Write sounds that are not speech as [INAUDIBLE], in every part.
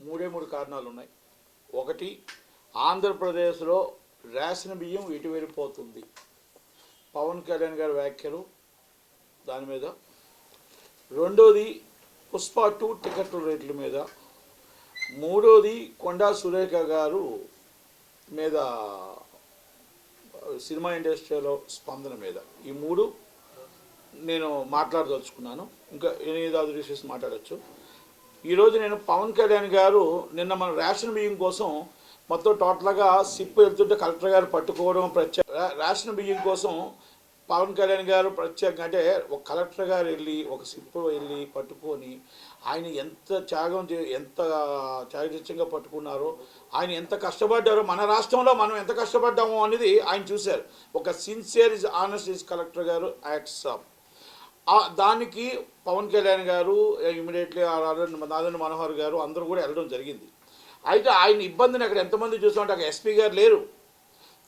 మూడే మూడు కారణాలు ఉన్నాయి ఒకటి ఆంధ్రప్రదేశ్లో రేషన్ బియ్యం ఇటు వెళ్ళిపోతుంది. పవన్ కళ్యాణ్ గారి వ్యాఖ్యలు దాని మీద. రెండోది పుష్ప టూ టికెట్ల రేట్ల మీద. మూడోది కొండా సురేఖ గారు మీద సినిమా ఇండస్ట్రీలో స్పందన మీద. ఈ మూడు నేను మాట్లాడదలుచుకున్నాను. ఇంకా ఎనిమిది అదర్ ఇష్యూస్ మాట్లాడచ్చు. ఈరోజు నేను పవన్ కళ్యాణ్ గారు నిన్న మన రేషన్ బియ్యం కోసం మొత్తం టోటల్గా సిప్ వెళ్తుంటే కలెక్టర్ గారు పట్టుకోవడం ప్రత్యేక రేషన్ బియ్యం కోసం పవన్ కళ్యాణ్ గారు ప్రత్యేకంగా అంటే ఒక కలెక్టర్ గారు వెళ్ళి ఒక సిప్ వెళ్ళి పట్టుకొని ఆయన ఎంత త్యాగం చే ఎంత త్యాగచిత్యంగా పట్టుకున్నారో ఆయన ఎంత కష్టపడ్డారో మన రాష్ట్రంలో మనం ఎంత కష్టపడ్డామో అనేది ఆయన చూశారు. ఒక sincere is honest is collector గారు యాక్ట్స్ ఆఫ్ దానికి పవన్ కళ్యాణ్ గారు ఇమీడియట్లీ నాదన్ మనోహర్ గారు అందరూ కూడా వెళ్ళడం జరిగింది. అయితే ఆయన ఇబ్బందిని అక్కడ ఎంతమంది చూసామంటే అక్కడ ఎస్పీ గారు లేరు.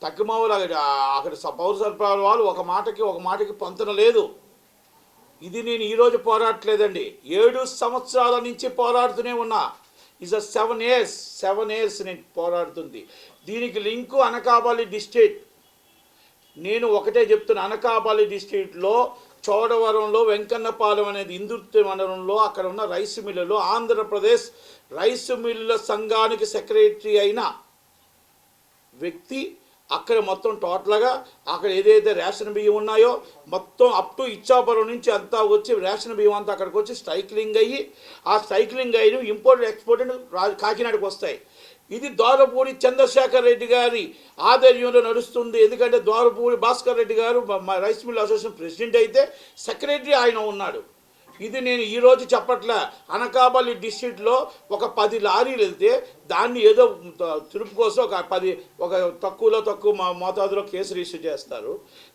తక్కువలు అక్కడ అక్కడ పౌర సరఫరాల వాళ్ళు ఒక మాటకి ఒక మాటకి పొంతన లేదు. ఇది నేను ఈరోజు పోరాడట్లేదండి ఏడు సంవత్సరాల నుంచి పోరాడుతూనే ఉన్నా. Is a seven years seven years నేను పోరాడుతుంది. దీనికి లింకు అనకాపల్లి డిస్ట్రిక్ట్. నేను ఒకటే చెప్తున్నా అనకాపల్లి డిస్ట్రిక్ట్లో చోడవరంలో వెంకన్నపాలెం అనేది ఇందుర్తి మండలంలో అక్కడ ఉన్న రైస్ మిల్లులో ఆంధ్రప్రదేశ్ రైస్ మిల్లుల సంఘానికి సెక్రటరీ అయిన వ్యక్తి. అక్కడ మొత్తం టోటల్గా అక్కడ ఏదైతే రేషన్ బియ్యం ఉన్నాయో మొత్తం అప్ టు ఇచ్చాపురం నుంచి అంతా వచ్చి రేషన్ బియ్యం అంతా అక్కడికి వచ్చి స్ట్రైక్లింగ్ అయ్యి ఆ స్ట్రైక్లింగ్ అయిన ఇంపోర్ట్ ఎక్స్పోర్ట్ కాకినాడకు వస్తాయి. ఇది ద్వారపూడి చంద్రశేఖర్ రెడ్డి గారి ఆధ్వర్యంలో నడుస్తుంది. ఎందుకంటే Dwarapudi Bhaskar Reddy garu rice mill association president అయితే సెక్రటరీ ఆయన ఉన్నాడు. ఇది నేను ఈరోజు చెప్పట్లే అనకాపల్లి డిస్ట్రిక్ట్లో ఒక పది లారీలు వెళ్తే దాన్ని ఏదో తిరుపు కోసం ఒక పది ఒక తక్కువలో తక్కువ మా మోతాదులో కేసు రిజిస్టర్ చేస్తారు.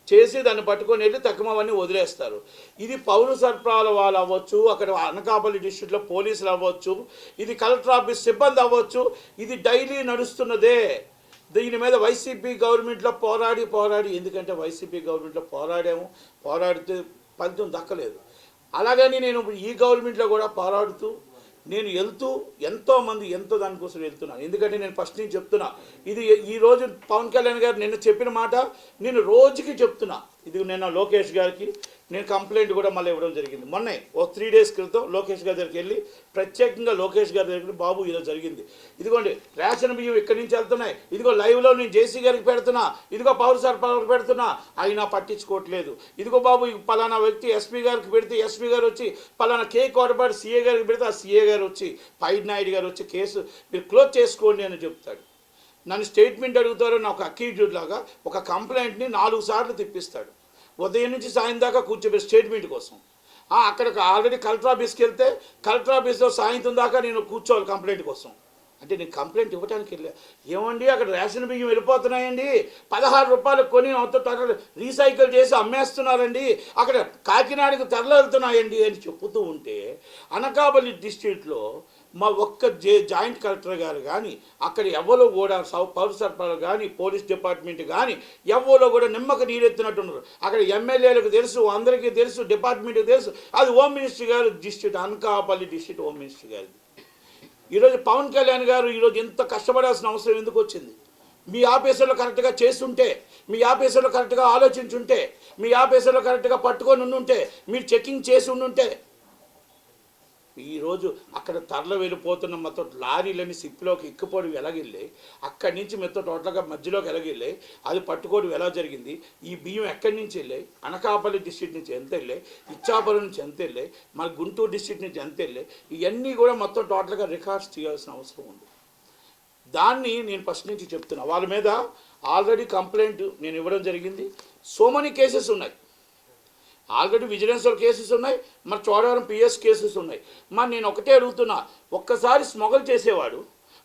చేసి దాన్ని పట్టుకొని వెళ్ళి తక్కువవన్నీ వదిలేస్తారు. ఇది పౌర సరఫరాల వాళ్ళు అవ్వచ్చు అక్కడ అనకాపల్లి డిస్ట్రిక్ట్లో పోలీసులు అవ్వచ్చు ఇది కలెక్టర్ ఆఫీస్ సిబ్బంది అవ్వచ్చు ఇది డైలీ నడుస్తున్నదే. దీని మీద వైసీపీ గవర్నమెంట్లో పోరాడి పోరాడి ఎందుకంటే వైసీపీ గవర్నమెంట్లో పోరాడాము పోరాడితే ఫలితం దక్కలేదు. అలాగని నేను ఇప్పుడు ఈ గవర్నమెంట్లో కూడా పోరాడుతూ నేను వెళ్తూ ఎంతోమంది ఎంతో దానికోసం వెళ్తున్నాను. ఎందుకంటే నేను ఫస్ట్ నుంచి చెప్తున్నా ఇది ఈ రోజు పవన్ కళ్యాణ్ గారు నిన్న చెప్పిన మాట నేను రోజుకి చెప్తున్నా. ఇది నిన్న లోకేష్ గారికి నేను కంప్లైంట్ కూడా మళ్ళీ ఇవ్వడం జరిగింది. మొన్నే ఓ త్రీ డేస్ క్రితం లోకేష్ గారి దగ్గరికి వెళ్ళి ప్రత్యేకంగా లోకేష్ గారి దగ్గరికి బాబు ఇలా జరిగింది. ఇదిగోండి రేషన్ బియ్యం ఇక్కడి నుంచి వెళ్తున్నాయి. ఇదిగో లైవ్లో నేను జేసీ గారికి పెడుతున్నా. ఇదిగో పౌర సరఫరాకు పెడుతున్నా. అయినా పట్టించుకోవట్లేదు. ఇదిగో బాబు పలానా వ్యక్తి ఎస్పీ గారికి పెడితే ఎస్పీ గారు వచ్చి పలానా కే కోటపాటి సీఏ గారికి పెడితే ఆ సీఏ గారు వచ్చి పైడ్ నాయుడు గారు వచ్చి కేసు మీరు క్లోజ్ చేసుకోండి అని చెప్తాడు. నన్ను స్టేట్మెంట్ అడుగుతారు నా ఒక అక్యూజ్డ్ లాగా ఒక కంప్లైంట్ని నాలుగు సార్లు తిప్పిస్తాడు. ఉదయం నుంచి సాయం దాకా కూర్చోబెట్టి స్టేట్మెంట్ కోసం. అక్కడికి ఆల్రెడీ కలెక్టర్ ఆఫీస్కి వెళ్తే కలెక్టర్ ఆఫీస్లో సాయంత్రం దాకా నేను కూర్చోవాలి కంప్లైంట్ కోసం. అంటే నేను కంప్లైంట్ ఇవ్వడానికి వెళ్ళా. ఏమండి అక్కడ రేషన్ బియ్యం వెళ్ళిపోతున్నాయండి. పదహారు రూపాయలు కొని మొత్తం రీసైకిల్ చేసి అమ్మేస్తున్నారండి. అక్కడ కాకినాడకు తరలి వెళ్తున్నాయండి అని చెప్పుతూ ఉంటే అనకాపల్లి డిస్ట్రిక్ట్లో మా ఒక్క జే జాయింట్ కలెక్టర్ గారు కానీ అక్కడ ఎవరో కూడా సౌ- పౌర సరఫరాలు కానీ పోలీస్ డిపార్ట్మెంట్ కానీ ఎవరో కూడా నిమ్మక నీరెత్తినట్టున్నారు అక్కడ ఎమ్మెల్యేలకు తెలుసు అందరికీ తెలుసు డిపార్ట్మెంట్కి తెలుసు. అది హోమ్ మినిస్టర్ గారు district Anakapalli district home minister గారిది. ఈరోజు పవన్ కళ్యాణ్ గారు ఈరోజు ఎంత కష్టపడాల్సిన అవసరం ఎందుకు వచ్చింది? మీ ఆఫీసులో కరెక్ట్గా చేస్తుంటే మీ ఆఫీసులో కరెక్ట్గా ఆలోచించుంటే మీ ఆఫీసులో కరెక్ట్గా పట్టుకొని ఉండుంటే మీరు చెకింగ్ చేసి ఉండుంటే ఈరోజు అక్కడ తరల వెళ్ళిపోతున్న మొత్తం లారీలని సిప్లోకి ఎక్కిపోవడం వెలగిల్లే అక్కడి నుంచి మొత్తం టోటల్గా మధ్యలోకి ఎలాగెళ్ళాయి అది పట్టుకోవడం ఎలా జరిగింది? ఈ బియ్యం ఎక్కడి నుంచి వెళ్ళాయి అనకాపల్లి డిస్ట్రిక్ట్ నుంచి ఎంత వెళ్ళాయి ఇచ్చాపురం నుంచి ఎంత వెళ్ళాయి మన గుంటూరు డిస్ట్రిక్ట్ నుంచి ఎంత వెళ్ళాయి ఇవన్నీ కూడా మొత్తం టోటల్గా రికార్డ్స్ చేయాల్సిన అవసరం ఉంది. దాన్ని నేను ఫస్ట్ నుంచి చెప్తున్నా. వాళ్ళ మీద ఆల్రెడీ కంప్లైంట్ నేను ఇవ్వడం జరిగింది. సో మెనీ కేసెస్ ఉన్నాయి. ఆల్రెడీ విజిలెన్స్లో కేసెస్ ఉన్నాయి మరి చోడవరం పిఎస్ కేసెస్ ఉన్నాయి. మరి నేను ఒకటే అడుగుతున్నా ఒక్కసారి స్మగల్ చేసేవాడు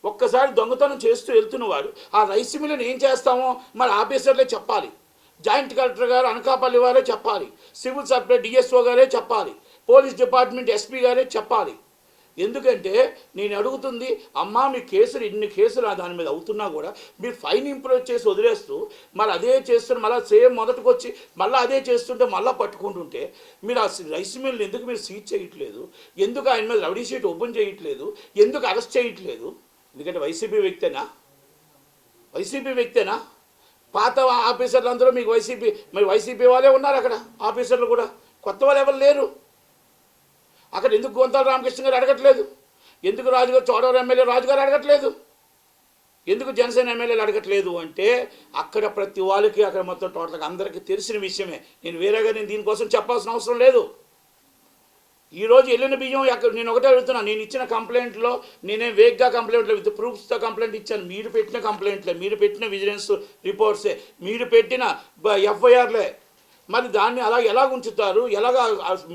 ఒక్కసారి దొంగతనం చేస్తూ వెళ్తున్నవాడు ఆ రైస్ మిల్లుని ఏం చేస్తామో మరి ఆఫీసర్లే చెప్పాలి. జాయింట్ కలెక్టర్ గారు అనకాపల్లి వారే చెప్పాలి. సివిల్ సప్లై డిఎస్ఓ గారే చెప్పాలి. పోలీస్ డిపార్ట్మెంట్ ఎస్పీ గారే చెప్పాలి. ఎందుకంటే నేను అడుగుతుంది అమ్మా మీ కేసులు ఇన్ని కేసులు దాని మీద అవుతున్నా కూడా మీరు ఫైన్ ఇంప్రూవ్ చేసి వదిలేస్తూ మరి అదే చేస్తున్న మళ్ళీ సేమ్ మొదటికి వచ్చి మళ్ళీ అదే చేస్తుంటే మళ్ళీ పట్టుకుంటుంటే మీరు ఆ రైస్ మిల్ని ఎందుకు మీరు సీజ్ చేయట్లేదు? ఎందుకు ఆయన మీద రౌడీ షీట్ ఓపెన్ చేయట్లేదు? ఎందుకు అరెస్ట్ చేయట్లేదు? ఎందుకంటే వైసీపీ వ్యక్తేనా? వైసీపీ వ్యక్తేనా? పాత ఆఫీసర్లు అందరూ మీకు వైసీపీ మరి వైసీపీ వాళ్ళే ఉన్నారు అక్కడ ఆఫీసర్లు కూడా. కొత్త వాళ్ళు ఎవరు లేరు. అక్కడ ఎందుకు గోంతాల రామకృష్ణ గారు అడగట్లేదు? ఎందుకు రాజుగారు చోడవరం ఎమ్మెల్యే రాజుగారు అడగట్లేదు? ఎందుకు జనసేన ఎమ్మెల్యేలు అడగట్లేదు అంటే అక్కడ ప్రతి వాళ్ళకి అక్కడ మొత్తం టోటల్గా అందరికీ తెలిసిన విషయమే. నేను వేరేగా నేను దీనికోసం చెప్పాల్సిన అవసరం లేదు. ఈరోజు వెళ్ళిన బియ్యం ఎక్కడ నేను ఒకటే అడుగుతున్నాను నేను ఇచ్చిన కంప్లైంట్లో నేనే వేగ్గా కంప్లైంట్లో విత్ ప్రూఫ్స్తో కంప్లైంట్ ఇచ్చాను. మీరు పెట్టిన కంప్లైంట్లే మీరు పెట్టిన విజిలెన్స్ రిపోర్ట్సే మీరు పెట్టిన ఎఫ్ఐఆర్లే. మరి దాన్ని అలా ఎలా ఉంచుతారు? ఎలాగ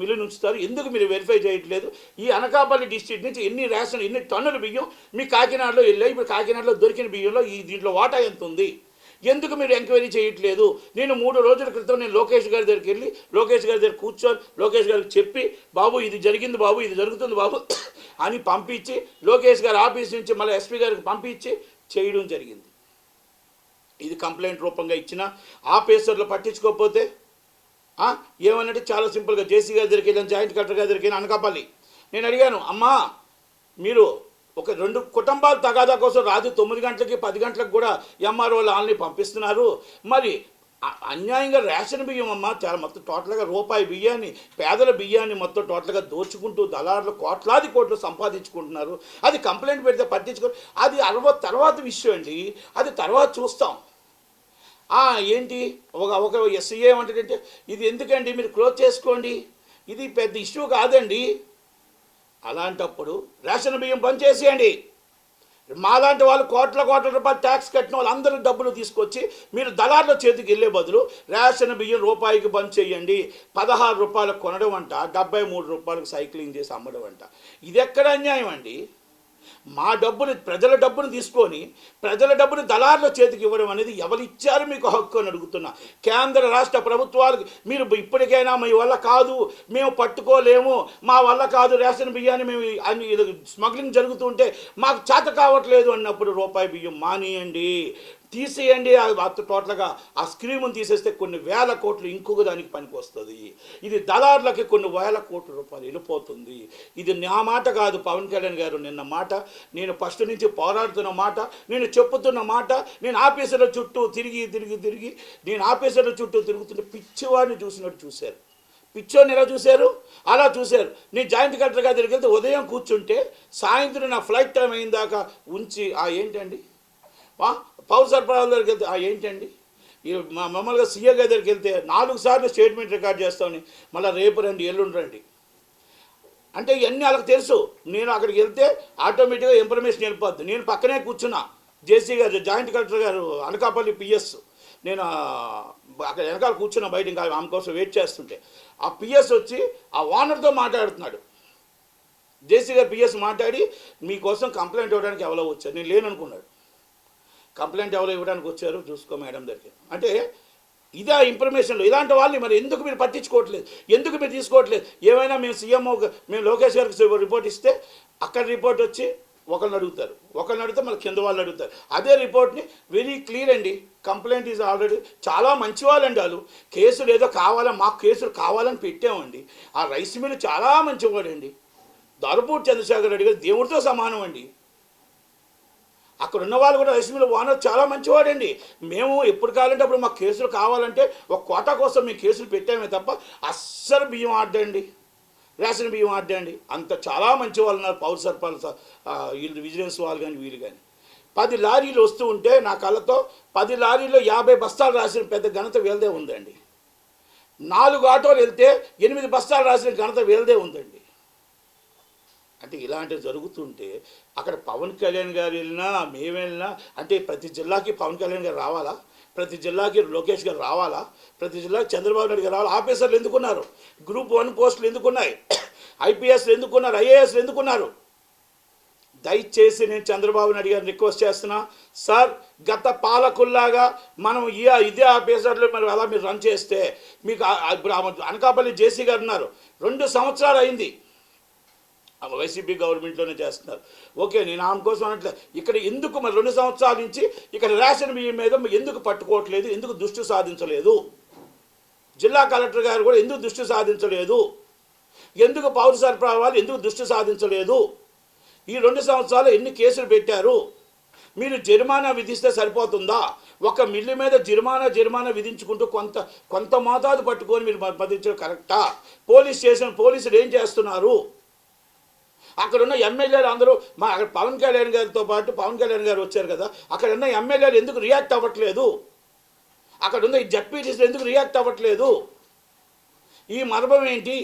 మిల్లుని ఉంచుతారు ఎందుకు మీరు వెరిఫై చేయట్లేదు? ఈ అనకాపల్లి డిస్ట్రిక్ట్ నుంచి ఎన్ని రేషన్ ఎన్ని టన్నుల బియ్యం మీ కాకినాడలో వెళ్ళాయి? ఇప్పుడు కాకినాడలో దొరికిన బియ్యంలో ఈ దీంట్లో వాటా ఎంత ఉంది? ఎందుకు మీరు ఎంక్వైరీ చేయట్లేదు? నేను మూడు రోజుల క్రితం నేను లోకేష్ గారి దగ్గరికి వెళ్ళి లోకేష్ గారి దగ్గర కూర్చొని లోకేష్ గారికి చెప్పి బాబు ఇది జరిగింది బాబు ఇది జరుగుతుంది బాబు అని పంపించి లోకేష్ గారి ఆఫీస్ నుంచి మళ్ళీ ఎస్పీ గారికి పంపించి చేయడం జరిగింది. ఇది కంప్లైంట్ రూపంగా ఇచ్చిన ఆఫీసర్లు పట్టించుకోకపోతే ఏమనంటే చాలా సింపుల్గా జేసీ గారి దగ్గరికి వెళ్ళాను జాయింట్ కలెక్టర్ గారి దగ్గరికి అనకాపల్లి. నేను అడిగాను అమ్మా మీరు ఒక రెండు కుటుంబాలు తగాదా కోసం రాత్రి తొమ్మిది గంటలకి పది గంటలకు కూడా ఎంఆర్ఓ వాళ్ళని పంపిస్తున్నారు. మరి అన్యాయంగా రేషన్ బియ్యం అమ్మ చాలా మొత్తం టోటల్గా రూపాయి బియ్యాన్ని పేదల బియ్యాన్ని మొత్తం టోటల్గా దోచుకుంటూ దళారులు కోట్లాది కోట్లు సంపాదించుకుంటున్నారు. అది కంప్లైంట్ పెడితే పట్టించుకో అది అరవ తర్వాత విషయం అండి. అది తర్వాత చూస్తాం. ఏంటి? ఒక ఒక ఎస్సీ ఏమంటాడంటే ఇది ఎందుకండి? మీరు క్లోజ్ చేసుకోండి. ఇది పెద్ద ఇష్యూ కాదండి. అలాంటప్పుడు రేషన్ బియ్యం బంద్ చేసేయండి. మాలాంటి వాళ్ళు కోట్ల కోట్ల రూపాయలు ట్యాక్స్ కట్టిన వాళ్ళు అందరూ డబ్బులు తీసుకొచ్చి మీరు దళార్ల చేతికి వెళ్ళే బదులు రేషన్ బియ్యం రూపాయికి బంద్ చేయండి. పదహారు రూపాయలు కొనడం అంట డెబ్బై మూడు రూపాయలకు సైక్లింగ్ చేసి అమ్మడం అంట. ఇది ఎక్కడ అన్యాయం అండి? మా డబ్బుని ప్రజల డబ్బును తీసుకొని ప్రజల డబ్బుని దళారుల చేతికి ఇవ్వడం అనేది ఎవరిచ్చారు మీకు హక్కు అని అడుగుతున్నా. కేంద్ర రాష్ట్ర ప్రభుత్వాలకు మీరు ఇప్పటికైనా మీ వల్ల కాదు మేము పట్టుకోలేము మా వల్ల కాదు రేషన్ బియ్యాన్ని మేము ఇది స్మగ్లింగ్ జరుగుతుంటే మాకు చేత కావట్లేదు అన్నప్పుడు రూపాయి బియ్యం మానేయండి. తీసేయండి అది అత్త టోటల్గా ఆ స్క్రీమును తీసేస్తే కొన్ని వేల కోట్లు ఇంకొక దానికి పనికి వస్తుంది. ఇది దళారులకి కొన్ని వేల కోట్ల రూపాయలు వెళ్ళిపోతుంది. ఇది నా మాట కాదు పవన్ కళ్యాణ్ గారు నిన్న మాట. నేను ఫస్ట్ నుంచి పోరాడుతున్న మాట. నేను చెప్పుతున్న మాట. నేను ఆఫీసుల చుట్టూ తిరిగి తిరిగి తిరిగి నేను ఆఫీసర్ల చుట్టూ తిరుగుతుంటే పిచ్చివాడిని చూసినట్టు చూశారు. పిచ్చోని ఎలా చూశారు? అలా చూశారు. నేను జాయింట్ కలెక్టర్ గారి దగ్గరికి వెళ్తే ఉదయం కూర్చుంటే సాయంత్రం నా ఫ్లైట్ టైం అయిన దాకా ఉంచి ఆ ఏంటండి? పౌర సరఫరా దగ్గరికి వెళ్తే ఏంటండి? మా మమ్మల్గా సీఏ గారి దగ్గరికి వెళ్తే నాలుగు సార్లు స్టేట్మెంట్ రికార్డ్ చేస్తామని మళ్ళీ రేపు రండి ఎల్లుండి రండి. అంటే ఇవన్నీ వాళ్ళకి తెలుసు. నేను అక్కడికి వెళ్తే ఆటోమేటిక్గా ఇన్ఫర్మేషన్ వెళ్ళిపోద్ది. నేను పక్కనే కూర్చున్నా. జేసీ గారు జాయింట్ కలెక్టర్ గారు అనకాపల్లి పిఎస్. నేను అక్కడ వెనకాల కూర్చున్నా బయట ఇంకా ఆమె కోసం వెయిట్ చేస్తుంటే. ఆ పిఎస్ వచ్చి ఆ ఓనర్తో మాట్లాడుతున్నాడు. జేసీ గారు పిఎస్ మాట్లాడి మీకోసం కంప్లైంట్ ఇవ్వడానికి ఎవరో వచ్చారు. నేను లేననుకున్నాడు. కంప్లైంట్ ఎవరో ఇవ్వడానికి వచ్చారు చూసుకో మేడం దగ్గర అంటే ఇదే ఇన్ఫర్మేషన్లు ఇలాంటి వాళ్ళని మరి ఎందుకు మీరు పట్టించుకోవట్లేదు? ఎందుకు మీరు తీసుకోవట్లేదు? ఏమైనా మేము సీఎంఓ మేము లోకేష్ గారికి రిపోర్ట్ ఇస్తే అక్కడ రిపోర్ట్ వచ్చి ఒకరిని అడుగుతారు. ఒకరిని అడిగితే మళ్ళీ కింద వాళ్ళు అడుగుతారు. అదే రిపోర్ట్ని వెరీ క్లియర్ అండి. కంప్లైంట్ ఈజ్ ఆల్రెడీ చాలా మంచి వాళ్ళండి వాళ్ళు. కేసులు ఏదో కావాలని మాకు కేసులు కావాలని పెట్టామండి. ఆ రైస్ మిల్ చాలా మంచివాడండి. దొరపూడి చంద్రశేఖర్ రెడ్డి గారు దేవుడితో సమానం అండి. అక్కడ ఉన్న వాళ్ళు కూడా రైస్ మిల్ ఓనర్ చాలా మంచివాడండి. మేము ఎప్పుడు కావాలంటే అప్పుడు మాకు కేసులు కావాలంటే ఒక కోట కోసం మేము కేసులు పెట్టామే తప్ప అస్సలు బియ్యం ఆడ్డండి రేషన్ బియ్యం ఆడ్డండి అంత చాలా మంచి వాళ్ళు ఉన్నారు. పౌర సర్పంచ్ వీళ్ళు విజిలెన్స్ వాళ్ళు కానీ వీళ్ళు కానీ. పది లారీలు వస్తూ ఉంటే నా కళ్ళతో పది లారీలో యాభై బస్తాలు రాసిన పెద్ద ఘనత వీళ్ళదే ఉందండి. నాలుగు ఆటోలు వెళ్తే ఎనిమిది బస్తాలు రాసిన ఘనత వీళ్ళదే ఉందండి. అంటే ఇలాంటివి జరుగుతుంటే అక్కడ పవన్ కళ్యాణ్ గారు వెళ్ళినా మేము వెళ్ళినా అంటే ప్రతి జిల్లాకి పవన్ కళ్యాణ్ గారు రావాలా? ప్రతి జిల్లాకి లోకేష్ గారు రావాలా? ప్రతి జిల్లాకి చంద్రబాబు నాయుడు గారు రావాలా? ఆఫీసర్లు ఎందుకున్నారు గ్రూప్ వన్ పోస్టులు ఎందుకున్నాయి [COUGHS] ఐపీఎస్లు ఎందుకున్నారు ఐఏఎస్లు ఎందుకున్నారు దయచేసి నేను చంద్రబాబు నాయుడు గారిని రిక్వెస్ట్ చేస్తున్నా. సార్ గత పాలకుల్లాగా మనం ఈ ఇదే ఆఫీసర్లు మరి అలా మీరు రన్ చేస్తే మీకు ఇప్పుడు అనకాపల్లి జేసీ గారు ఉన్నారు. రెండు సంవత్సరాలు అయింది. వైసీపీ గవర్నమెంట్లోనే చేస్తున్నారు. ఓకే నేను ఆమె కోసం అనట్లే. ఇక్కడ ఎందుకు మరి రెండు సంవత్సరాల నుంచి ఇక్కడ రేషన్ బియ్యం మీద ఎందుకు పట్టుకోవట్లేదు ఎందుకు దృష్టి సాధించలేదు? జిల్లా కలెక్టర్ గారు కూడా ఎందుకు దృష్టి సాధించలేదు? ఎందుకు పౌర సరఫరా వాళ్ళు ఎందుకు దృష్టి సాధించలేదు? ఈ రెండు సంవత్సరాలు ఎన్ని కేసులు పెట్టారు? మీరు జరిమానా విధిస్తే సరిపోతుందా? ఒక మిల్లు మీద జరిమానా జరిమానా విధించుకుంటూ కొంత కొంత మోతాదు పట్టుకొని మీరు మద్దతించడం కరెక్టా? పోలీస్ స్టేషన్ పోలీసులు ఏం చేస్తున్నారు? అక్కడ ఉన్న ఎమ్మెల్యేలు అందరూ మా అక్కడ పవన్ కళ్యాణ్ గారితో పాటు పవన్ కళ్యాణ్ గారు వచ్చారు కదా అక్కడ ఉన్న ఎమ్మెల్యేలు ఎందుకు రియాక్ట్ అవ్వట్లేదు? అక్కడ ఉన్న ఈ జడ్పీటీసీలు ఎందుకు రియాక్ట్ అవ్వట్లేదు? ఈ మర్మం ఏంటి?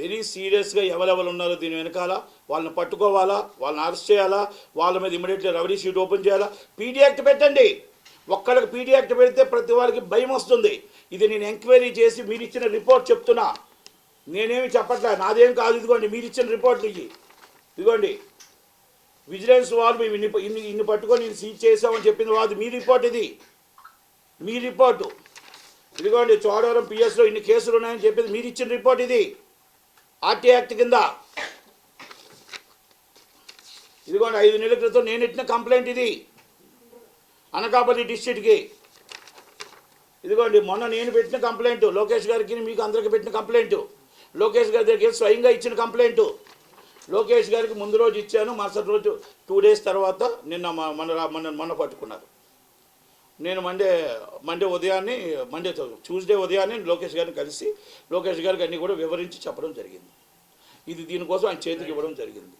వెరీ సీరియస్గా ఎవరెవరు ఉన్నారో దీని వెనకాల వాళ్ళని పట్టుకోవాలా వాళ్ళని అరెస్ట్ చేయాలా వాళ్ళ మీద ఇమీడియట్లీ రెవెన్యూ షీట్ ఓపెన్ చేయాలా? పీడీ యాక్ట్ పెట్టండి. ఒక్కళ్ళకి పీడీ యాక్ట్ పెడితే ప్రతి వాళ్ళకి భయం వస్తుంది. ఇది నేను ఎంక్వైరీ చేసి మీరు ఇచ్చిన రిపోర్ట్ చెప్తున్నా. నేనేమి చెప్పట్లే నాదేం కాదు. ఇదిగోండి మీరు ఇచ్చిన రిపోర్ట్లు ఇవి ఇదిగోండి. విజిలెన్స్ వాళ్ళు మేము ఇన్ని ఇన్ని ఇన్ని పట్టుకొని నేను సీజ్ చేసామని చెప్పింది వాళ్ళు మీ రిపోర్ట్ ఇది. మీ రిపోర్టు. ఇదిగోండి చోడవరం పిఎస్లో ఇన్ని కేసులు ఉన్నాయని చెప్పింది. మీరు ఇచ్చిన రిపోర్ట్ ఇది. ఆర్టీ యాక్ట్ కింద. ఇదిగోండి ఐదు నెలల క్రితం నేను ఇచ్చిన కంప్లైంట్ ఇది. అనకాపల్లి డిస్ట్రిక్ట్కి. ఇదిగోండి మొన్న నేను పెట్టిన కంప్లైంట్. లోకేష్ గారికి మీకు అందరికి పెట్టిన కంప్లైంట్. లోకేష్ గారి దగ్గరికి స్వయంగా ఇచ్చిన కంప్లైంట్. లోకేష్ గారికి ముందు రోజు ఇచ్చాను మరుసటి రోజు టూ డేస్ తర్వాత నిన్న మ- మన మన మొన్న పట్టుకున్నారు. నేను మండే మండే ఉదయాన్నే మండే ట్యూస్డే ఉదయాన్నే లోకేష్ గారిని కలిసి లోకేష్ గారికి అన్నీ కూడా వివరించి చెప్పడం జరిగింది. ఇది దీనికోసం ఆయన చేతికి ఇవ్వడం జరిగింది.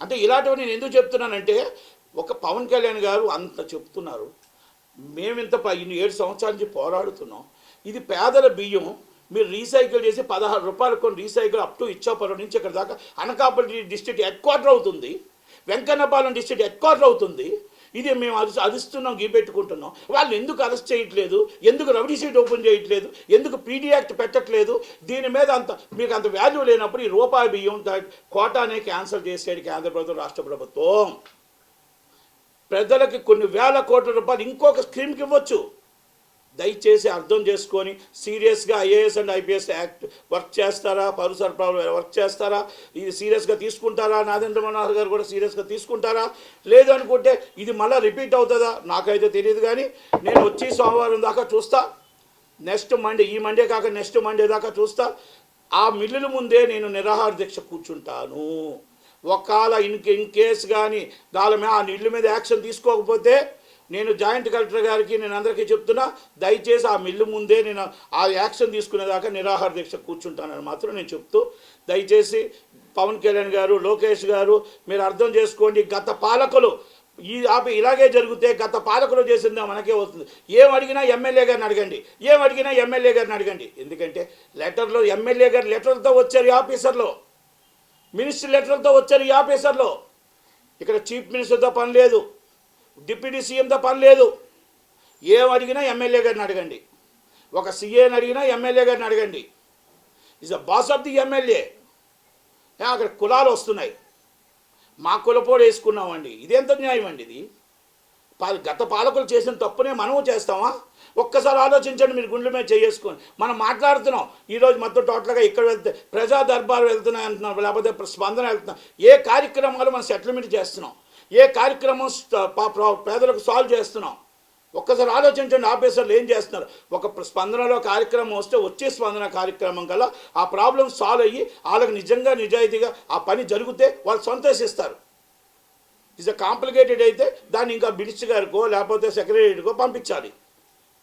అంటే ఇలాంటివి నేను ఎందుకు చెప్తున్నానంటే ఒక పవన్ కళ్యాణ్ గారు అంత చెప్తున్నారు. మేమింత ప- ఇన్ని ఏడు సంవత్సరాల నుంచి పోరాడుతున్నాం. ఇది పేదల బియ్యం. మీరు రీసైకిల్ చేసి పదహారు రూపాయలు కొన్ని రీసైకిల్ అప్ టు ఇచ్చాపురం నుంచి ఇక్కడ దాకా అనకాపల్లి డిస్ట్రిక్ట్ హెడ్ క్వార్టర్ అవుతుంది. వెంకన్నపాలెం డిస్ట్రిక్ట్ హెడ్ క్వార్టర్ అవుతుంది. ఇది మేము అది అదిస్తున్నాం గీపెట్టుకుంటున్నాం వాళ్ళు ఎందుకు అరెస్ట్ చేయట్లేదు? ఎందుకు రౌడీ సీట్ ఓపెన్ చేయట్లేదు? ఎందుకు పీడీ యాక్ట్ పెట్టట్లేదు? దీని మీద అంత మీకు అంత వాల్యూ లేనప్పుడు ఈ రూపాయి బియ్యం కోటానే క్యాన్సల్ చేసేది కేంద్ర ప్రభుత్వం రాష్ట్ర ప్రభుత్వం. ప్రజలకి కొన్ని వేల కోట్ల రూపాయలు ఇంకొక స్కీమ్కి ఇవ్వచ్చు. దయచేసి అర్థం చేసుకొని సీరియస్గా IAS and IPS act work చేస్తారా? పౌర సరఫరాలు వర్క్ చేస్తారా? ఇది సీరియస్గా తీసుకుంటారా? నాదేంద్ర మనోహర్ గారు కూడా సీరియస్గా తీసుకుంటారా? లేదు అనుకుంటే ఇది మళ్ళీ రిపీట్ అవుతుందా? నాకైతే తెలియదు కానీ నేను వచ్చి సోమవారం దాకా చూస్తా. నెక్స్ట్ మండే ఈ మండే కాక నెక్స్ట్ మండే దాకా చూస్తా. ఆ మిల్లుల ముందే నేను నిరాహార దీక్ష కూర్చుంటాను. ఒకవేళ ఇన్ ఇన్ కేసు కానీ దాని మీద ఆ ఇల్లు మీద యాక్షన్ తీసుకోకపోతే నేను జాయింట్ కలెక్టర్ గారికి నేను అందరికీ చెప్తున్నా దయచేసి ఆ మిల్లు ముందే నేను ఆ యాక్షన్ తీసుకునేదాకా నిరాహార దీక్ష కూర్చుంటానని మాత్రం నేను చెప్తూ దయచేసి పవన్ కళ్యాణ్ గారు లోకేష్ గారు మీరు అర్థం చేసుకోండి గత పాలకులు ఈ ఆపి ఇలాగే జరిగితే గత పాలకులు చేసింది మనకే వస్తుంది. ఏం అడిగినా ఎమ్మెల్యే గారిని అడగండి. ఏం అడిగినా ఎమ్మెల్యే గారిని అడగండి. ఎందుకంటే లెటర్లో ఎమ్మెల్యే గారు లెటర్లతో వచ్చారు ఈ ఆఫీసర్లో. మినిస్టర్ లెటర్లతో వచ్చారు ఈ ఆఫీసర్లో. ఇక్కడ చీఫ్ మినిస్టర్తో పని లేదు. డిప్యూటీ సీఎంతో పని లేదు. ఏం అడిగినా ఎమ్మెల్యే గారిని అడగండి. ఒక సీఏని అడిగినా ఎమ్మెల్యే గారిని అడగండి. Is the boss of the MLA అక్కడ కులాలు వస్తున్నాయి. మా కులపోడు వేసుకున్నామండి. ఇదెంత న్యాయం అండి ఇది? పా- గత పాలకులు చేసిన తప్పునే మనము చేస్తామా? ఒక్కసారి ఆలోచించండి మీరు గుండెల మీద చేసుకొని మనం మాట్లాడుతున్నాం. ఈరోజు మొత్తం టోటల్గా ఇక్కడ వెళ్తే ప్రజా దర్బార్ వెళ్తున్నాయి అంటున్నాం లేకపోతే స్పందన వెళ్తున్నాం ఏ కార్యక్రమాలు మనం సెటిల్మెంట్ చేస్తున్నాం? ఏ కార్యక్రమం పేదలకు సాల్వ్ చేస్తున్నాం? ఒక్కసారి ఆలోచించండి ఆఫీసర్లు ఏం చేస్తున్నారు? ఒక స్పందనలో కార్యక్రమం వస్తే వచ్చే స్పందన కార్యక్రమం కల్లా ఆ ప్రాబ్లం సాల్వ్ అయ్యి వాళ్ళకి నిజంగా నిజాయితీగా ఆ పని జరిగితే వాళ్ళు సంతోషిస్తారు. ఇస్ కాంప్లికేటెడ్ అయితే దాన్ని ఇంకా బిడిచి గారికో లేకపోతే సెక్రటరీకో పంపించాలి.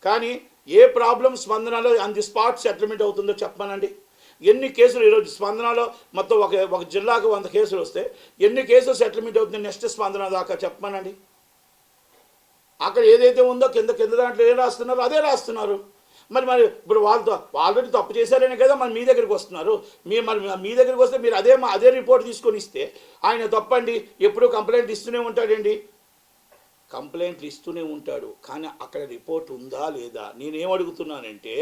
కానీ ఏ ప్రాబ్లం స్పందనలో ఆన్ ది స్పాట్ సెటిల్మెంట్ అవుతుందో చెప్పమనండి ఎన్ని కేసులు ఈరోజు స్పందనలో? మొత్తం ఒక ఒక జిల్లాకు వంద కేసులు వస్తే ఎన్ని కేసులు సెటిల్మెంట్ అవుతుంది నెక్స్ట్ స్పందన దాకా చెప్పమనండి. అక్కడ ఏదైతే ఉందో కింద కింద దాంట్లో ఏం రాస్తున్నారో అదే రాస్తున్నారు. మరి మరి ఇప్పుడు వాళ్ళతో ఆల్రెడీ తప్పు చేశారనే కదా మరి మీ దగ్గరికి వస్తున్నారు. మీ మరి మీ దగ్గరికి వస్తే మీరు అదే అదే రిపోర్ట్ తీసుకొని ఇస్తే ఆయన తప్పండి ఎప్పుడూ కంప్లైంట్ ఇస్తూనే ఉంటాడండి. కంప్లైంట్లు ఇస్తూనే ఉంటాడు. కానీ అక్కడ రిపోర్ట్ ఉందా లేదా? నేనేం అడుగుతున్నానంటే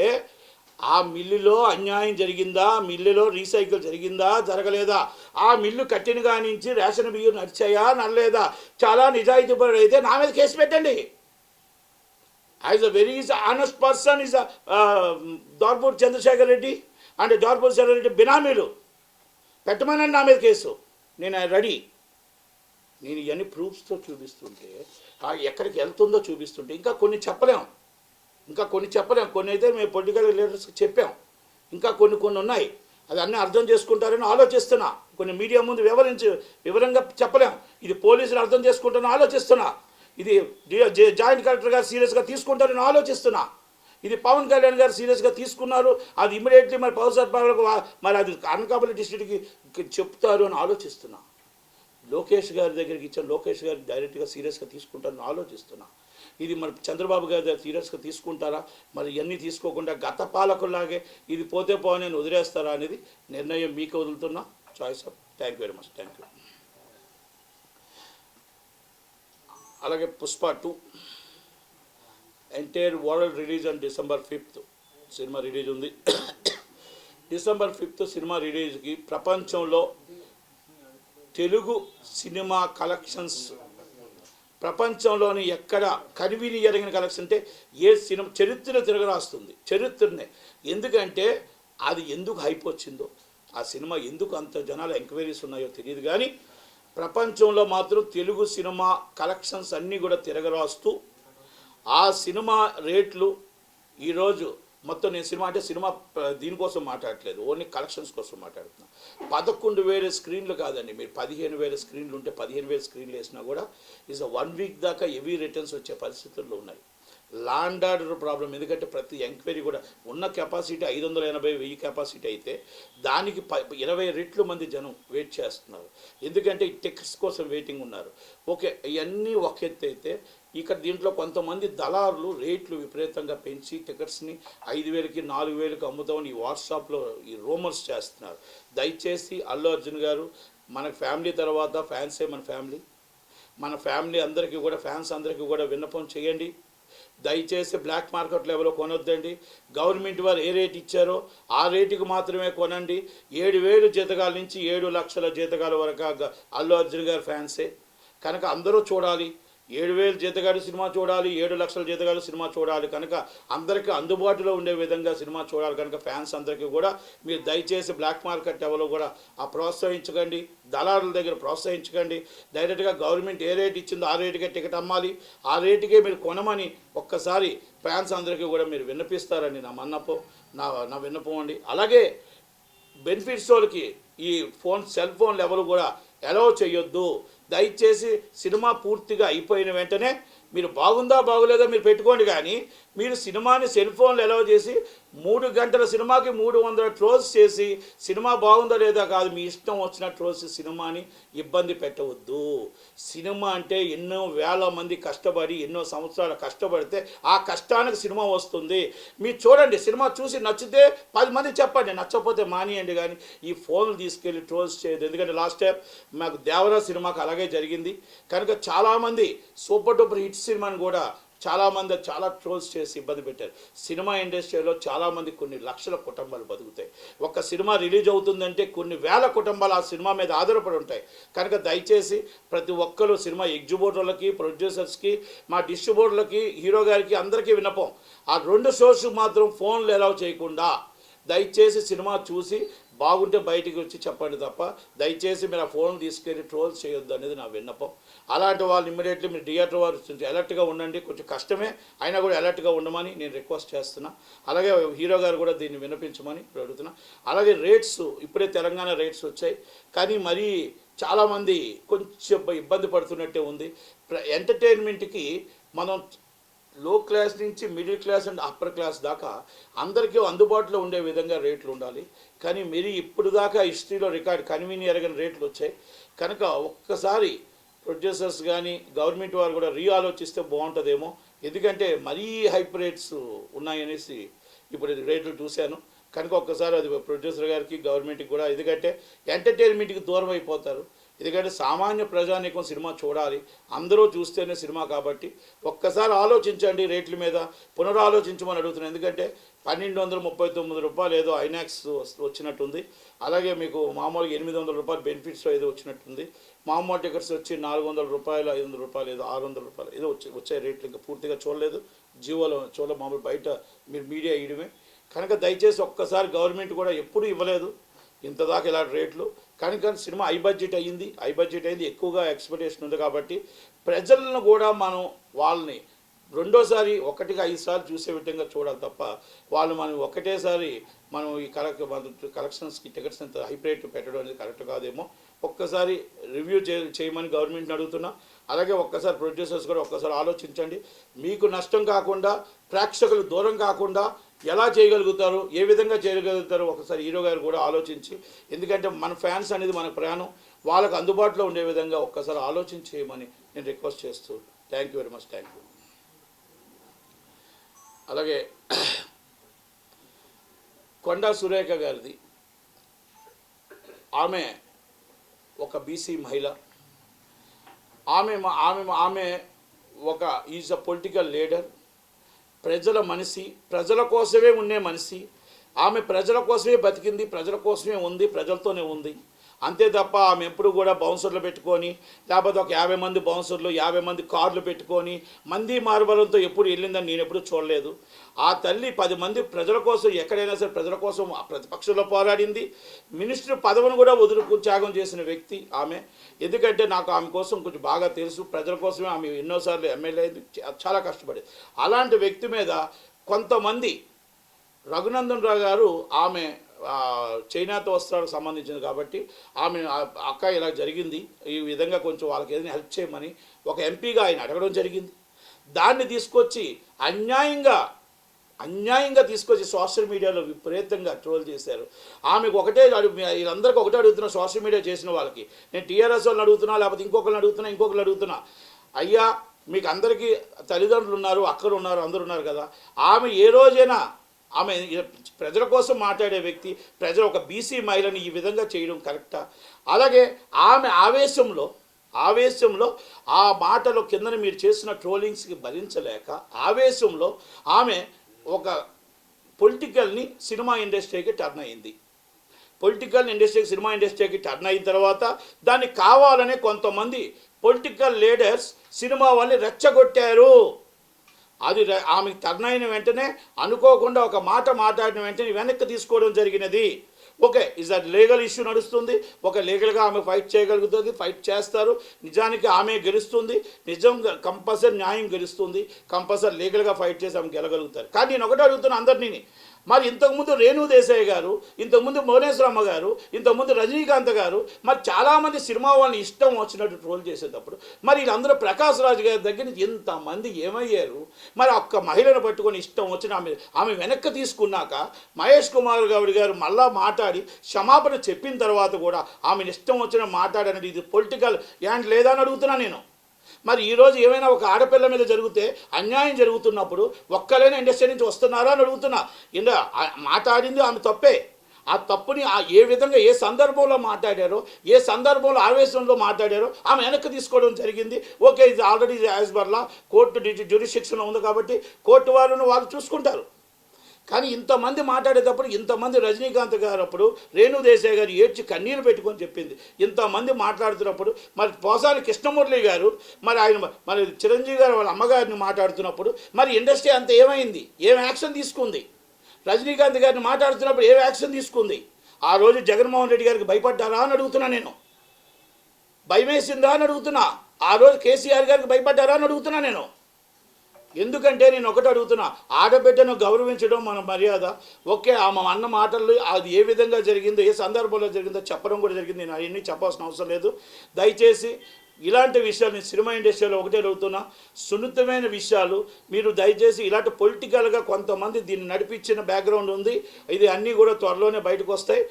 ఆ మిల్లులో అన్యాయం జరిగిందా? మిల్లులో రీసైకిల్ జరిగిందా? జరగలేదా? ఆ మిల్లు కట్టిన కానించి రేషన్ బియ్యం నడిచాయా? నడలేదా? చాలా నిజాయితీ అయితే నా మీద కేసు పెట్టండి. As a very honest person is Dorpur Chandrasekhar Reddy అంటే దోర్పూర్ చంద్రశేఖర్ రెడ్డి బినామీలు పెట్టమనండి నా మీద కేసు నేను రెడీ నేను ఇవన్నీ ప్రూఫ్స్తో చూపిస్తుంటే ఎక్కడికి వెళ్తుందో చూపిస్తుంటే ఇంకా కొన్ని చెప్పలేం ఇంకా కొన్ని చెప్పలేం. కొన్ని అయితే మేము పొలిటికల్ లీడర్స్కి చెప్పాం. ఇంకా కొన్ని కొన్ని ఉన్నాయి. అది అన్నీ అర్థం చేసుకుంటారని ఆలోచిస్తున్నా. కొన్ని మీడియా ముందు వివరించి వివరంగా చెప్పలేం. ఇది పోలీసులు అర్థం చేసుకుంటారని ఆలోచిస్తున్నా. ఇది జే- జాయింట్ కలెక్టర్ గారు సీరియస్గా తీసుకుంటారని ఆలోచిస్తున్నా. ఇది పవన్ కళ్యాణ్ గారు సీరియస్గా తీసుకున్నారు. అది ఇమీడియట్లీ మరి పవర్ సరఫరాలకు మరి అది అనకాపల్లి డిస్ట్రిక్ట్కి చెప్తారు అని ఆలోచిస్తున్నా. లోకేష్ గారి దగ్గరికి ఇచ్చిన లోకేష్ గారు డైరెక్ట్గా సీరియస్గా తీసుకుంటారని ఆలోచిస్తున్నా. ఇది మరి చంద్రబాబు గారి సీరియస్గా తీసుకుంటారా? మరి ఇవన్నీ తీసుకోకుండా గత పాలకులాగే ఇది పోతే పోని అని వదిలేస్తారా అనేది నిర్ణయం మీకు వదులుతున్నా. Choice of thank very much thank you అలాగే Pushpa two. Entire world release on December fifth cinema release ఉంది. డిసెంబర్ ఫిఫ్త్ సినిమా రిలీజ్కి ప్రపంచంలో తెలుగు సినిమా కలెక్షన్స్ ప్రపంచంలోని ఎక్కడ కనివిని ఎరగిన కలెక్షన్ అంటే ఏ సినిమా చరిత్ర తిరగరాస్తుంది చరిత్రనే. ఎందుకంటే అది ఎందుకు హైప్ వచ్చిందో ఆ సినిమా ఎందుకు అంత జనాలు ఎంక్వైరీస్ ఉన్నాయో తెలియదు కానీ ప్రపంచంలో మాత్రం తెలుగు సినిమా కలెక్షన్స్ అన్నీ కూడా తిరగరాస్తూ ఆ సినిమా రేట్లు ఈరోజు మొత్తం నేను సినిమా అంటే సినిమా దీనికోసం మాట్లాడట్లేదు. ఓన్లీ కలెక్షన్స్ కోసం మాట్లాడుతున్నా. పదకొండు వేల స్క్రీన్లు కాదండి. మీరు పదిహేను వేల స్క్రీన్లు ఉంటే పదిహేను వేల స్క్రీన్లు వేసినా కూడా ఈజ్ వన్ వీక్ దాకా హెవీ రిటర్న్స్ వచ్చే పరిస్థితుల్లో ఉన్నాయి. Law and order problem. ఎందుకంటే ప్రతి ఎంక్వైరీ కూడా ఉన్న కెపాసిటీ ఐదు వందల ఎనభై వెయ్యి కెపాసిటీ అయితే దానికి ప ఇరవై రెట్లు మంది జనం వెయిట్ చేస్తున్నారు. ఎందుకంటే ఈ టికెట్స్ కోసం వెయిటింగ్ ఉన్నారు. ఓకే ఇవన్నీ ఒక ఎత్తు అయితే ఇక్కడ దీంట్లో కొంతమంది దళారులు రేట్లు విపరీతంగా పెంచి టికెట్స్ని ఐదు వేలకి నాలుగు వేలకి అమ్ముతామని ఈ వాట్సాప్లో ఈ రూమర్స్ చేస్తున్నారు. దయచేసి అల్లు అర్జున్ గారు మన ఫ్యామిలీ తర్వాత ఫ్యాన్సే మన ఫ్యామిలీ? మన ఫ్యామిలీ అందరికీ కూడా ఫ్యాన్స్ అందరికీ కూడా విన్నపం చేయండి. దయచేసి బ్లాక్ మార్కెట్ లెవెల్లో కొనొద్దండి. గవర్నమెంట్ వారు ఏ రేట్ ఇచ్చారో ఆ రేటుకి మాత్రమే కొనండి. ఏడు వేలు జీతకాల నుంచి ఏడు లక్షల జీతకాల వరకు అల్లు అర్జున్ గారు ఫ్యాన్సే. కనుక అందరూ చూడాలి. ఏడు వేలు జీతగాడు సినిమా చూడాలి ఏడు లక్షల జీతగాడు సినిమా చూడాలి కనుక అందరికీ అందుబాటులో ఉండే విధంగా సినిమా చూడాలి కనుక ఫ్యాన్స్ అందరికీ కూడా మీరు దయచేసి బ్లాక్ మార్కెట్ ఎవరో కూడా ఆ ప్రోత్సహించకండి దళారుల దగ్గర ప్రోత్సహించకండి. డైరెక్ట్గా గవర్నమెంట్ ఏ రేట్ ఇచ్చిందో ఆ రేటుకే టికెట్ అమ్మాలి ఆ రేటుకే మీరు కొనమని ఒక్కసారి ఫ్యాన్స్ అందరికీ కూడా మీరు విన్నపిస్తారని నా మన్నపం నా నా విన్నపం అండి. అలాగే బెనిఫిట్స్ వాళ్ళకి ఈ ఫోన్ సెల్ ఫోన్ ఎవరు కూడా అలౌ చేయొద్దు. దయచేసి సినిమా పూర్తిగా అయిపోయిన వెంటనే మీరు బాగుందా బాగులేదా మీరు పెట్టుకోండి కానీ మీరు సినిమాని సెల్ ఫోన్లు అలౌ చేసి మూడు గంటల సినిమాకి మూడు వందల ట్రోల్స్ చేసి సినిమా బాగుందో లేదా కాదు మీ ఇష్టం వచ్చిన ట్రోల్స్ సినిమాని ఇబ్బంది పెట్టవద్దు. సినిమా అంటే ఎన్నో వేల మంది కష్టపడి ఎన్నో సంవత్సరాలు కష్టపడితే ఆ కష్టానికి సినిమా వస్తుంది. మీరు చూడండి సినిమా చూసి నచ్చితే పది మంది చెప్పండి నచ్చకపోతే మానేయండి కానీ ఈ ఫోన్లు తీసుకెళ్ళి ట్రోల్స్ చేయదు ఎందుకంటే లాస్ట్ టైం మాకు దేవరా సినిమాకి అలాగే జరిగింది. కనుక చాలామంది సూపర్ డూపర్ హిట్ సినిమాని కూడా చాలామంది చాలా ట్రోల్స్ చేసి ఇబ్బంది పెట్టారు. సినిమా ఇండస్ట్రీలో చాలామంది కొన్ని లక్షల కుటుంబాలు బతుకుతాయి. ఒక సినిమా రిలీజ్ అవుతుందంటే కొన్ని వేల కుటుంబాలు ఆ సినిమా మీద ఆధారపడి ఉంటాయి. కనుక దయచేసి ప్రతి ఒక్కరు సినిమా ఎగ్జిబ్యూటర్లకి ప్రొడ్యూసర్స్కి మా డిస్ట్రిబ్యూటర్లకి హీరో గారికి అందరికీ వినపం ఆ రెండు షోస్ మాత్రం ఫోన్లు అలౌ చేయకుండా దయచేసి సినిమా చూసి బాగుంటే బయటికి వచ్చి చెప్పండి తప్ప దయచేసి మీరు ఆ ఫోన్ తీసుకెళ్ళి ట్రోల్స్ చేయొద్దు అనేది నా విన్నపం. అలాంటి వాళ్ళు ఇమ్మీడియట్లీ మీరు థియేటర్ వారు కొంచెం అలర్ట్గా ఉండండి. కొంచెం కష్టమే. అయినా కూడా అలర్ట్గా ఉండమని నేను రిక్వెస్ట్ చేస్తున్నా. అలాగే హీరో గారు కూడా దీన్ని వినిపించమని అడుగుతున్నా. అలాగే రేట్స్ ఇప్పుడే తెలంగాణ రేట్స్ వచ్చాయి. కానీ మరీ చాలామంది కొంచెం ఇబ్బంది పడుతున్నట్టే ఉంది. ఎంటర్టైన్మెంట్కి మనం లో క్లాస్ నుంచి middle class and upper class దాకా అందరికీ అందుబాటులో ఉండే విధంగా రేట్లు ఉండాలి. కానీ మీరు ఇప్పటిదాకా హిస్టరీలో రికార్డ్ కన్వీని ఎరగని రేట్లు వచ్చాయి. కనుక ఒక్కసారి ప్రొడ్యూసర్స్ కానీ గవర్నమెంట్ వారు కూడా రీ ఆలోచిస్తే బాగుంటుందేమో. ఎందుకంటే మరీ హైప్ రేట్స్ ఉన్నాయనేసి ఇప్పుడు రేట్లు చూశాను. కనుక ఒక్కసారి అది ప్రొడ్యూసర్ గారికి గవర్నమెంట్కి కూడా ఎందుకంటే ఎంటర్టైన్మెంట్కి దూరం అయిపోతారు. ఎందుకంటే సామాన్య ప్రజానీకం సినిమా చూడాలి. అందరూ చూస్తేనే సినిమా కాబట్టి ఒక్కసారి ఆలోచించండి రేట్ల మీద. పునరాలోచించమని అడుగుతున్నాను ఎందుకంటే పన్నెండు వందల ముప్పై తొమ్మిది రూపాయలు ఏదో ఐనాక్స్ వచ్చినట్టుంది. అలాగే మీకు మామూలుగా ఎనిమిది వందల రూపాయలు బెనిఫిట్స్ ఏదో వచ్చినట్టుంది. మామూలు టికెట్స్ వచ్చి నాలుగు వందల రూపాయలు ఐదు వందల రూపాయలు ఏదో ఆరు వందల రూపాయలు ఏదో వచ్చే వచ్చే రేట్లు ఇంకా పూర్తిగా చూడలేదు. జియోలో చూడలేదు. మామూలు బయట మీరు మీడియా ఇయడమే కనుక దయచేసి ఒక్కసారి గవర్నమెంట్ కూడా ఎప్పుడూ ఇవ్వలేదు ఇంత దాకా ఇలాంటి రేట్లు. కానీ కానీ సినిమా ఐ బడ్జెట్ అయ్యింది. ఐ బడ్జెట్ అయింది ఎక్కువగా ఎక్స్పెక్టేషన్ ఉంది కాబట్టి ప్రజలను కూడా మనం వాళ్ళని రెండోసారి ఒకటికి ఐదు సార్లు చూసే విధంగా చూడాలి తప్ప వాళ్ళు మనం ఒకటేసారి మనం ఈ కలెక్ కలెక్షన్స్కి టికెట్స్ ఎంత హై రేట్ పెట్టడం అనేది కరెక్ట్ కాదేమో ఒక్కసారి రివ్యూ చే చేయమని గవర్నమెంట్ని అడుగుతున్నా. అలాగే ఒక్కసారి ప్రొడ్యూసర్స్ కూడా ఒక్కసారి ఆలోచించండి. మీకు నష్టం కాకుండా ప్రేక్షకులు దూరం కాకుండా ఎలా చేయగలుగుతారు ఏ విధంగా చేయగలుగుతారు ఒకసారి హీరో గారు కూడా ఆలోచించి ఎందుకంటే మన ఫ్యాన్స్ అనేది మన ప్రాణం వాళ్ళకు అందుబాటులో ఉండే విధంగా ఒక్కసారి ఆలోచించి చేయమని నేను రిక్వెస్ట్ చేస్తూ thank you very much thank you అలాగే కొండా సురేఖ గారిది. ఆమె ఒక బీసీ మహిళ. ఆమె ఆమె ఆమె ఒక ఈజ్ అ పొలిటికల్ లీడర్. ప్రజల మనిషి ప్రజల కోసమే ఉండే మనిషి. ఆమె ప్రజల కోసమే బతికింది ప్రజల కోసమే ఉంది ప్రజలతోనే ఉంది. అంతే తప్ప ఆమె ఎప్పుడు కూడా బౌన్సర్లు పెట్టుకొని లేకపోతే ఒక యాభై మంది బౌన్సర్లు యాభై మంది కార్లు పెట్టుకొని మంది మార్బలంతో ఎప్పుడు వెళ్ళిందని నేను ఎప్పుడు చూడలేదు. ఆ తల్లి పది మంది ప్రజల కోసం ఎక్కడైనా సరే ప్రజల కోసం ప్రతిపక్షంలో పోరాడింది. మినిస్టర్ పదవిని కూడా వదులుకు త్యాగం చేసిన వ్యక్తి ఆమె. ఎందుకంటే నాకు ఆమె కోసం కొంచెం బాగా తెలుసు. ప్రజల కోసమే ఆమె ఎన్నోసార్లు ఎమ్మెల్యే అయింది. చాలా కష్టపడేది. అలాంటి వ్యక్తి మీద కొంతమంది రఘునందన్ రావు గారు ఆమె చైనాతో వస్త్రాలకు సంబంధించింది కాబట్టి ఆమె అక్క ఇలా జరిగింది. ఈ విధంగా కొంచెం వాళ్ళకి ఏదైనా హెల్ప్ చేయమని ఒక ఎంపీగా ఆయన అడగడం జరిగింది. దాన్ని తీసుకొచ్చి అన్యాయంగా అన్యాయంగా తీసుకొచ్చి సోషల్ మీడియాలో విపరీతంగా ట్రోల్ చేశారు. ఆమెకు ఒకటే వీళ్ళందరికీ ఒకటే అడుగుతున్నా సోషల్ మీడియా చేసిన వాళ్ళకి. నేను టీఆర్ఎస్ వాళ్ళని అడుగుతున్నా లేకపోతే ఇంకొకరిని అడుగుతున్నా ఇంకొకరిని అడుగుతున్నా. అయ్యా మీకు అందరికీ తల్లిదండ్రులు ఉన్నారు అక్కలు ఉన్నారు అందరు ఉన్నారు కదా. ఆమె ఏ రోజైనా ఆమె ప్రజల కోసం మాట్లాడే వ్యక్తి ప్రజలు ఒక బీసీ మహిళని ఈ విధంగా చేయడం కరెక్టా? అలాగే ఆమె ఆవేశంలో ఆవేశంలో ఆ మాటలో కిందన మీరు చేసిన ట్రోలింగ్స్కి భరించలేక ఆవేశంలో ఆమె ఒక పొలిటికల్ని సినిమా ఇండస్ట్రీకి టర్న్ అయింది. పొలిటికల్ ఇండస్ట్రీకి సినిమా ఇండస్ట్రీకి టర్న్ అయిన తర్వాత దాన్ని కావాలనే కొంతమంది పొలిటికల్ లీడర్స్ సినిమా వాళ్ళని రెచ్చగొట్టారు. అది ఆమెకు టర్న్ అయిన వెంటనే అనుకోకుండా ఒక మాట మాట్లాడిన వెంటనే వెనక్కి తీసుకోవడం జరిగినది. Okay is a legal issue నడుస్తుంది? ఒక లీగల్గా ఆమె ఫైట్ చేయగలుగుతుంది ఫైట్ చేస్తారు. నిజానికి ఆమె గెలుస్తుంది. నిజం కంపల్సరీ న్యాయం గెలుస్తుంది. కంపల్సరీ లీగల్గా ఫైట్ చేసి ఆమె గెలగలుగుతారు. కానీ నేను ఒకటి అడుగుతున్నా అందరినీ. మరి ఇంతకుముందు రేణు దేశాయ్ గారు ఇంతకుముందు భువనేశ్వరమ్మ గారు ఇంతకుముందు రజనీకాంత్ గారు మరి చాలామంది సినిమా వాళ్ళని ఇష్టం వచ్చినట్టు ట్రోల్ చేసేటప్పుడు మరి వీళ్ళందరూ ప్రకాష్ రాజు గారి దగ్గర నుంచి ఇంతమంది ఏమయ్యారు? మరి ఒక్క మహిళను పట్టుకొని ఇష్టం వచ్చిన ఆమె ఆమె వెనక్కి తీసుకున్నాక మహేష్ కుమార్ గౌడ్ గారు మళ్ళా మాట్లాడి క్షమాపణ చెప్పిన తర్వాత కూడా ఆమెను ఇష్టం వచ్చిన మాట్లాడనేది ఇది పొలిటికల్ యాండ్ లేదా అని అడుగుతున్నా నేను. మరి ఈరోజు ఏమైనా ఒక ఆడపిల్ల మీద జరిగితే అన్యాయం జరుగుతున్నప్పుడు ఒక్కలైనా ఇండస్ట్రీ నుంచి వస్తున్నారా అని అడుగుతున్నా. ఇందా మాట్లాడింది ఆమె తప్పే. ఆ తప్పుని ఏ విధంగా ఏ సందర్భంలో మాట్లాడారో ఏ సందర్భంలో ఆవేశంలో మాట్లాడారో ఆమె వెనక్కి తీసుకోవడం జరిగింది. ఓకే ఇది ఆల్రెడీ యాజ్ బర్లా కోర్టు జ్యూరిస్టిక్షన్లో ఉంది కాబట్టి కోర్టు వారిని వాళ్ళు చూసుకుంటారు. కానీ ఇంతమంది మాట్లాడేటప్పుడు ఇంతమంది రజనీకాంత్ గారు అప్పుడు రేణు దేశాయ్ గారు ఏడ్చి కన్నీరు పెట్టుకొని చెప్పింది. ఇంతమంది మాట్లాడుతున్నప్పుడు మరి పోసాని కృష్ణమురళి గారు మరి ఆయన మరి చిరంజీవి గారు వాళ్ళ అమ్మగారిని మాట్లాడుతున్నప్పుడు మరి ఇండస్ట్రీ అంత ఏమైంది? ఏం యాక్షన్ తీసుకుంది? రజనీకాంత్ గారిని మాట్లాడుతున్నప్పుడు ఏం యాక్షన్ తీసుకుంది? ఆ రోజు జగన్మోహన్ రెడ్డి గారికి భయపడ్డారా అని అడుగుతున్నా నేను. భయమేసిందా అని అడుగుతున్నా. ఆ రోజు కేసీఆర్ గారికి భయపడ్డారా అని అడుగుతున్నా నేను. ఎందుకంటే నేను ఒకటి అడుగుతున్నా ఆడబిడ్డను గౌరవించడం మన మర్యాద. ఓకే ఆమె అన్న మాటలు అది ఏ విధంగా జరిగిందో ఏ సందర్భంలో జరిగిందో చెప్పడం కూడా జరిగింది. నేను అవన్నీ చెప్పాల్సిన అవసరం లేదు. దయచేసి ఇలాంటి విషయాలు నేను సినిమా ఇండస్ట్రీలో ఒకటే అడుగుతున్నా. సున్నితమైన విషయాలు మీరు దయచేసి ఇలాంటి పొలిటికల్గా కొంతమంది దీన్ని నడిపించిన బ్యాక్గ్రౌండ్ ఉంది. ఇది అన్నీ కూడా త్వరలోనే బయటకు వస్తాయి.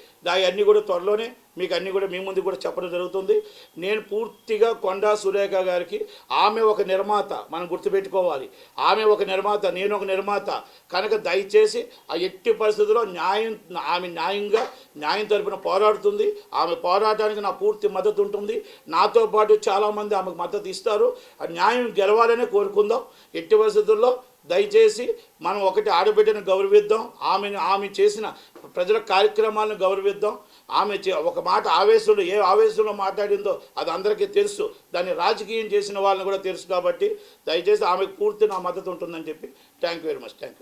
అన్నీ కూడా త్వరలోనే మీకు అన్నీ కూడా మీ ముందు కూడా చెప్పడం జరుగుతుంది. నేను పూర్తిగా కొండా సురేఖ గారికి ఆమె ఒక నిర్మాత మనం గుర్తుపెట్టుకోవాలి. ఆమె ఒక నిర్మాత నేను ఒక నిర్మాత. కనుక దయచేసి ఆ ఎట్టి పరిస్థితుల్లో న్యాయం ఆమె న్యాయంగా న్యాయం తరపున పోరాడుతుంది. ఆమె పోరాటానికి నా పూర్తి మద్దతు ఉంటుంది. నాతో పాటు చాలామంది ఆమెకు మద్దతు ఇస్తారు. ఆ న్యాయం గెలవాలనే కోరుకుందాం. ఎట్టి పరిస్థితుల్లో దయచేసి మనం ఒకటి ఆడబిడ్డను గౌరవిద్దాం. ఆమెను ఆమె చేసిన ప్రజల కార్యక్రమాలను గౌరవిద్దాం. ఆమె చే- ఒక మాట ఆవేశంలో ఏ ఆవేశంలో మాట్లాడిందో అది అందరికీ తెలుసు. దాన్ని రాజకీయం చేసిన వాళ్ళని కూడా తెలుసు కాబట్టి దయచేసి ఆమెకు పూర్తి నా మద్దతు ఉంటుందని చెప్పి thank you very much thank you